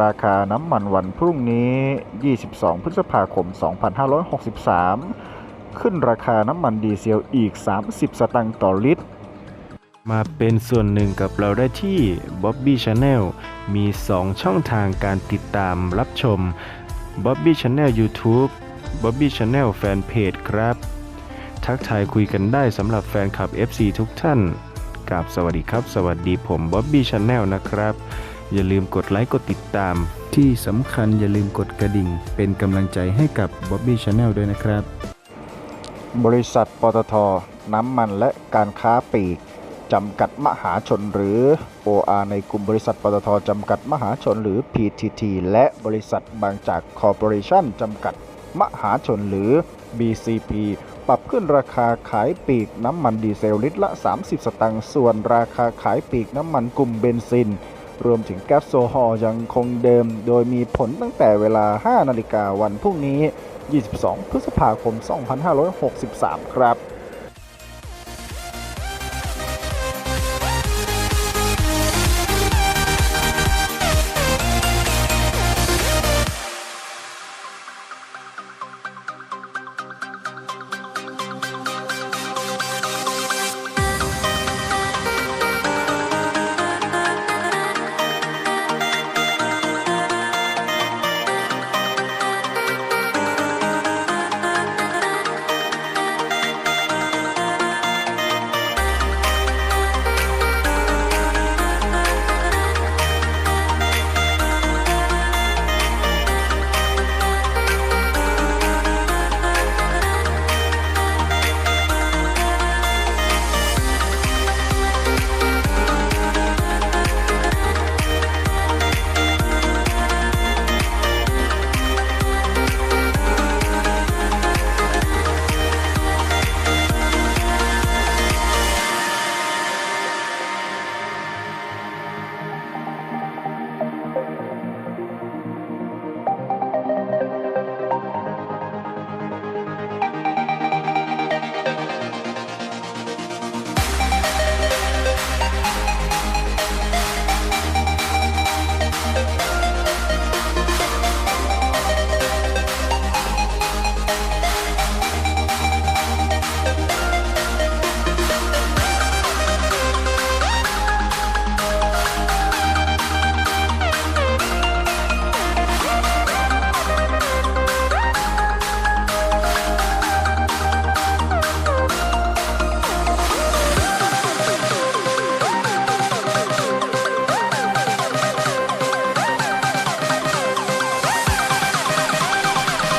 ราคาน้ำมันวันพรุ่งนี้ 22 พฤษภาคม 2563 ขึ้นราคาน้ำมันดีเซลอีก 30 สตางค์ต่อลิตร มาเป็นส่วนหนึ่งกับเราได้ที่ Bobby Channel มี 2 ช่องทางการติดตามรับชม Bobby Channel YouTube Bobby Channel Fanpage ครับ ทักทายคุยกันได้สำหรับแฟนคลับ FC ทุกท่านกราบสวัสดีครับ สวัสดีผม Bobby Channel นะครับ อย่าลืมกดไลค์กดติดตาม ที่สำคัญอย่าลืมกดกระดิ่ง เป็นกำลังใจให้กับ Bobby Channel ด้วยนะครับ บริษัทปตทน้ำมันและการค้าปลีกจำกัดมหาชนหรือ OR ในกลุ่มบริษัทปตทจำกัดมหาชนหรือ PTT และบริษัทบางจากคอร์ปอเรชั่นจำกัดมหาชนหรือ BCP ปรับขึ้นราคาขายปีกน้ำมันดีเซลลิตรละ 30 สตางค์ส่วนราคาขายปีกน้ำมันกลุ่มเบนซิน รวมถึงแก๊สโซฮอลยังคงเดิม โดยมีผลตั้งแต่เวลา 5 นาฬิกาวันพรุ่งนี้ 22 พฤษภาคม 2563 ครับ